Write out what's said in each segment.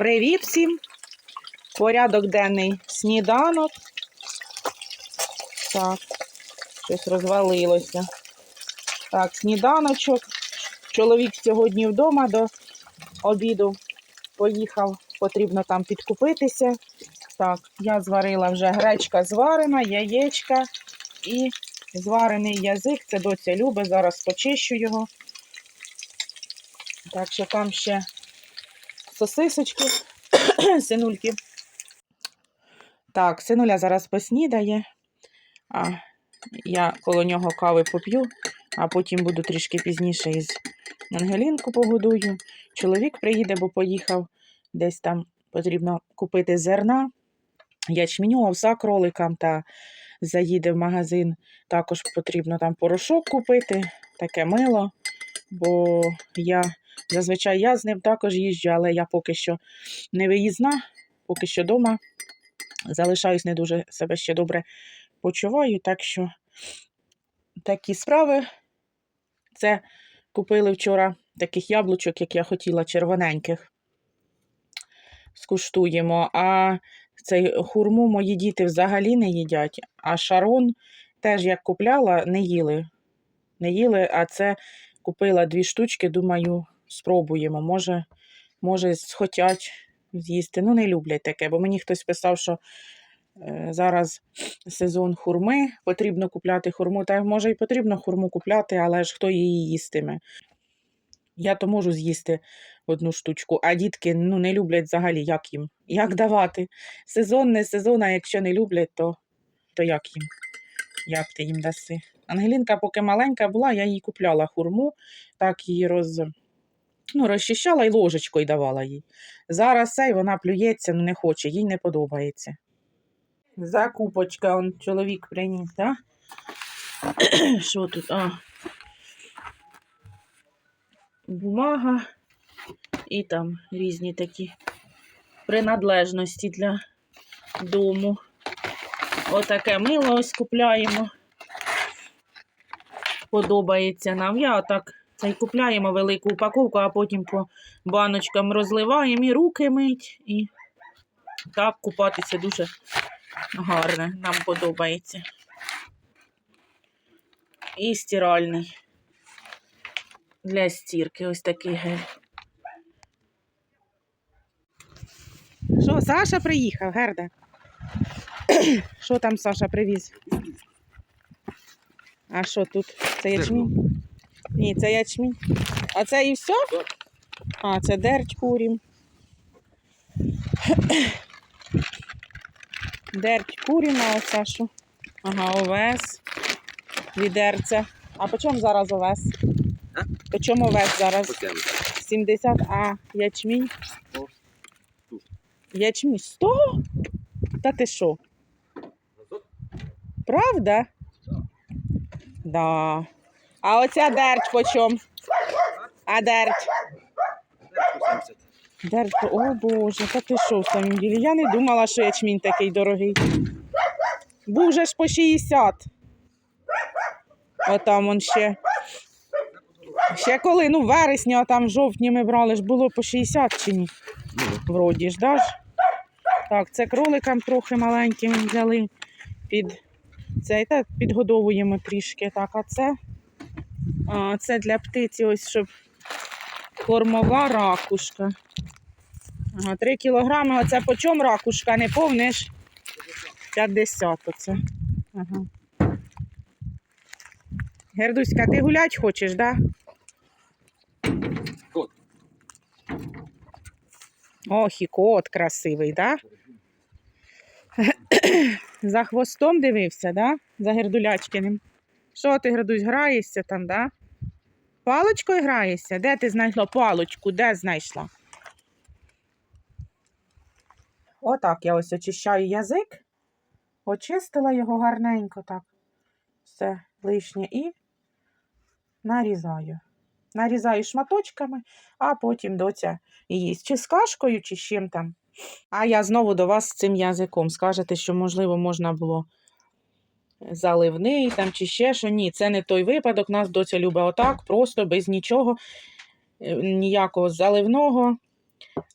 Привіт всім! Порядок денний сніданок. Так, щось розвалилося. Так, сніданочок. Чоловік сьогодні вдома до обіду поїхав, потрібно там підкупитися. Так, я зварила вже гречка зварена, яєчка і зварений язик. Це доця любить. Зараз почищу його. Так що там ще сосисочки, синульки. Так, синуля зараз поснідає, а я коло нього кави поп'ю, а потім буду трішки пізніше із Ангелінку погодую. Чоловік приїде, бо поїхав десь там потрібно купити зерна, ячменю, овса кроликам та заїде в магазин. Також потрібно там порошок купити, таке мило, бо я зазвичай я з ним також їжджу, але я поки що не виїзна, поки що вдома. Залишаюсь не дуже себе ще добре почуваю, так що такі справи. Це купили вчора таких яблучок, як я хотіла, червоненьких. Скуштуємо. А цей хурму мої діти взагалі не їдять, а шарон теж як купляла, не їли. Не їли, а це купила дві штучки, думаю, спробуємо. Може, може, схотять з'їсти. Ну, не люблять таке, бо мені хтось писав, що е, зараз сезон хурми, потрібно купляти хурму. Та може і потрібно хурму купляти, але ж хто її їстиме. Я то можу з'їсти одну штучку, а дітки ну, не люблять взагалі, як їм. Як давати? Сезон, не сезон, а якщо не люблять, то, то як їм? Як ти їм даси? Ангелінка, поки маленька була, я їй купляла хурму, так її роз, ну, розчищала і ложечкою давала їй. Зараз цей вона плюється, ну не хоче, їй не подобається. Закупочка, он чоловік приніс, так? Що тут? А. Бумага і там різні такі принадлежності для дому. Отаке мило ось купляємо. Подобається нам. Я отак цей купляємо велику упаковку, а потім по баночкам розливаємо і руки мить. І так купатися дуже гарне, нам подобається. І стиральний для стірки ось такий гель. Що, Саша приїхав, Герда? Що там Саша привіз? А що тут? Це ячмінь? Ні, це ячмінь. А це і все? А, це дерть курім. Дерть куріна, оце що. Ага, овес. Відерця. А по чому зараз овес? А? По чому овес зараз? Потім. 70, а ячмінь? Ячмінь 100? Та ти що? Правда? Да. А оця дерть по чому? А дерть? Дерть, о Боже, та ти що в самім ділі? Я не думала, що ячмінь такий дорогий. Був же ж по 60. Отам он ще. Ще коли, ну, в вересні, а там в жовтні ми брали ж було по 60 чи ні? Вроді ж, да ж? Так, це кроликам трохи маленьким взяли під цей, підгодовуємо трішки. Так, а це, це для птиці, ось щоб кормова ракушка. Ага, 3 кілограми. Оце по чому ракушка, не повниш? 50 оце. Ага. Гердуська, ти гулять хочеш, да? Кот. Ох, і кот красивий, да? За хвостом дивився, да? За Гердулячкиним. Що ти, Гердусь, граєшся там, да? Паличкою граєшся? Де ти знайшла паличку? Де знайшла? Отак я ось очищаю язик. Очистила його гарненько так. Все лишнє і нарізаю. Нарізаю шматочками, а потім доця їсть. Чи з кашкою, чи з чим там. А я знову до вас з цим язиком. Скажете, що, можливо, можна було заливний там, чи ще що. Ні, це не той випадок. Нас доця любить отак, просто без нічого, е, ніякого заливного.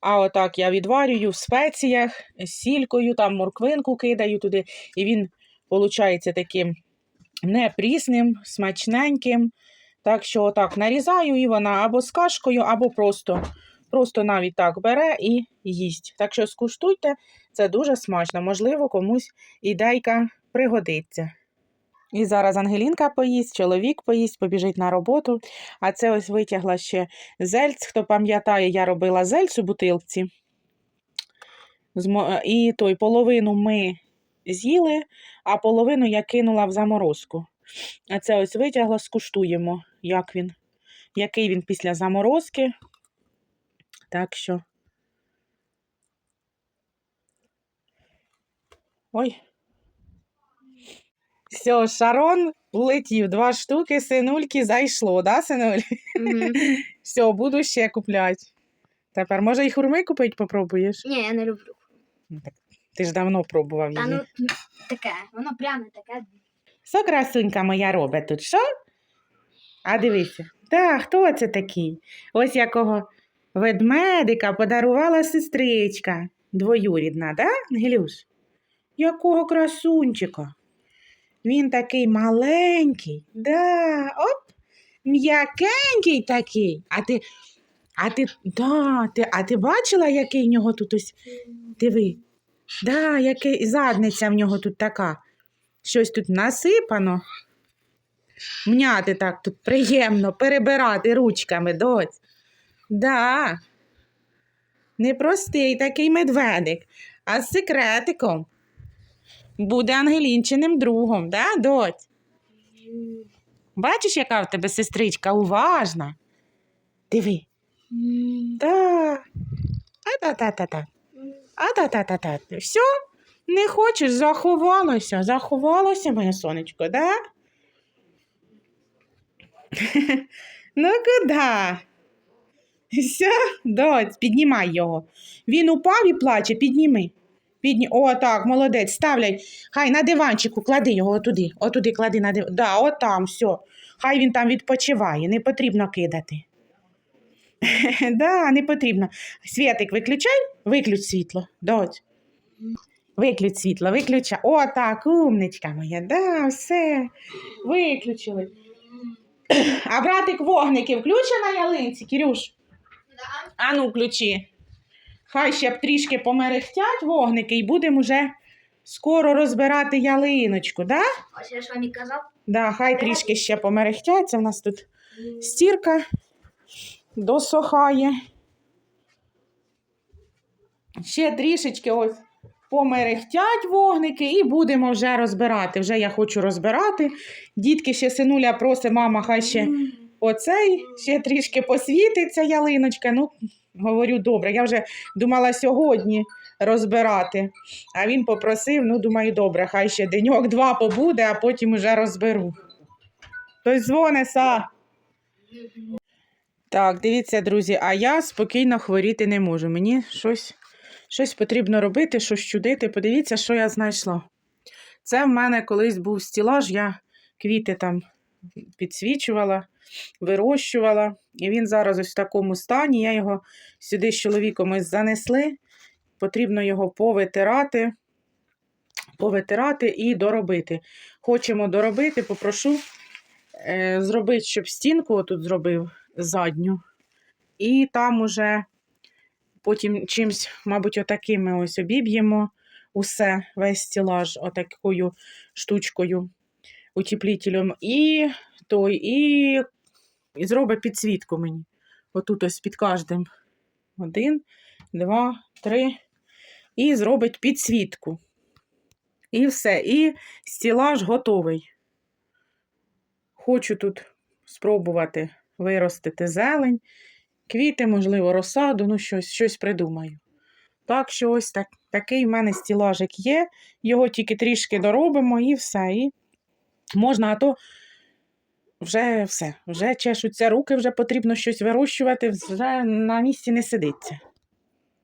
А отак я відварюю в спеціях з сількою, там морквинку кидаю туди, і він виходить таким непрісним, смачненьким. Так що отак нарізаю, і вона або з кашкою, або просто, просто навіть так бере і їсть. Так що скуштуйте, це дуже смачно. Можливо, комусь ідейка пригодиться. І зараз Ангелінка поїсть, чоловік поїсть, побіжить на роботу. А це ось витягла ще зельць. Хто пам'ятає, я робила зельць у бутилці. І той половину ми з'їли, а половину я кинула в заморозку. А це ось витягла, скуштуємо, як він, який він після заморозки. Так що. Ой. Все, Шарон улетів. Два штуки, синульки зайшло, да, синуль? Мгм. Все, буду ще купляти. Тепер, може, і хурми купити попробуєш? Ні, я не люблю. Ну, так Ти ж давно пробував Та її. ну таке, воно прямо таке. Що красунька моя робить тут? Що? А дивися. Та, хто це такий? Ось якого ведмедика подарувала сестричка. Двоюрідна, да, Ангелюш? Якого красунчика? Він такий маленький, да, оп, м'якенький такий. А ти, а ти, да, ти, а ти бачила, який в нього тут ось, диви, да, який задниця в нього тут така. Щось тут насипано. Мняти так тут приємно, перебирати ручками, доць. Да. Непростий такий медведик, а з секретиком. Буде Ангелінчиним другом, да, доць? Бачиш, яка в тебе сестричка уважна? Диви. Да. А-та-та-та-та. А-та-та-та-та. Все? Не хочеш, заховалося, заховалося, моє сонечко, да? ну куди? Все, доць, піднімай його. Він упав і плаче, підніми. Підні... О, так, молодець, ставляй. Хай на диванчику, клади його отуди. Отуди клади на диван. Да, отам, все. Хай він там відпочиває, не потрібно кидати. да, не потрібно. Світик виключай, виключ світло, доць. Виключ світло, виключай. О, так, умничка моя, да, все. Виключили. А братик вогники включе на ялинці, Кирюш? А ну, включи. Хай ще б трішки померехтять вогники і будемо вже скоро розбирати ялиночку, да? Ось я ж вам і казав. Да, хай трішки ще померехтять. Це в нас тут стірка досохає. Ще трішечки ось померехтять вогники і будемо вже розбирати. Вже я хочу розбирати. Дітки ще синуля просить, мама, хай ще оцей ще трішки посвітиться ялиночка. Ну, говорю, добре. Я вже думала сьогодні розбирати. А він попросив, ну, думаю, добре, хай ще деньок два побуде, а потім уже розберу. Хтось дзвоне, са. Так, дивіться, друзі, а я спокійно хворіти не можу. Мені щось, щось потрібно робити, щось чудити. Подивіться, що я знайшла. Це в мене колись був стілаж, я квіти там підсвічувала, вирощувала. І він зараз ось в такому стані. Я його сюди з чоловіком ось занесли. Потрібно його повитирати, повитирати і доробити. Хочемо доробити, попрошу е, зробити, щоб стінку тут зробив задню. І там уже потім чимсь, мабуть, отакими ось обіб'ємо усе, весь стілаж, отакою штучкою, утеплітелем. І той, і, і зробить підсвітку мені. Отут ось під кожним. Один, два, три. І зробить підсвітку. І все. І стілаж готовий. Хочу тут спробувати виростити зелень, квіти, можливо, розсаду, ну щось, щось придумаю. Так що ось так, такий в мене стілажик є. Його тільки трішки доробимо і все. І можна, а то вже все, вже чешуться руки, вже потрібно щось вирощувати, вже на місці не сидиться.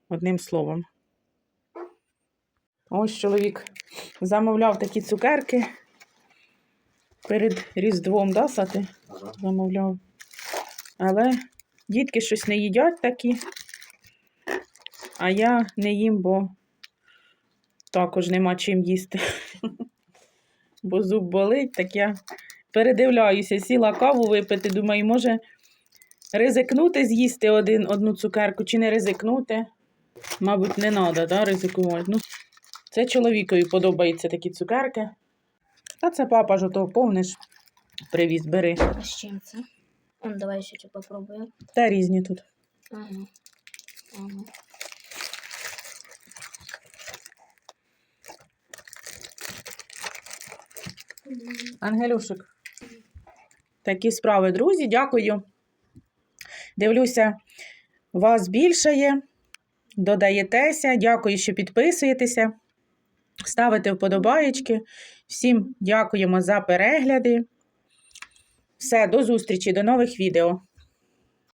Одним словом. Ось чоловік замовляв такі цукерки перед Різдвом, да, Сати? Замовляв. Але дітки щось не їдять такі. А я не їм, бо також нема чим їсти. Бо зуб болить, так я передивляюся, сіла каву випити, думаю, може ризикнути з'їсти один, одну цукерку чи не ризикнути. Мабуть, не треба да, ризикувати. Ну, це чоловікові подобаються такі цукерки. А це папа ж ото, повниш, привіз, бери. А з чим це? Он, давай ще цю попробую. Та різні тут. Ага. Ага. Ангелюшик. Такі справи, друзі, дякую. Дивлюся, вас більшає. Додаєтеся. Дякую, що підписуєтеся. Ставите вподобаєчки. Всім дякуємо за перегляди. Все, до зустрічі, до нових відео.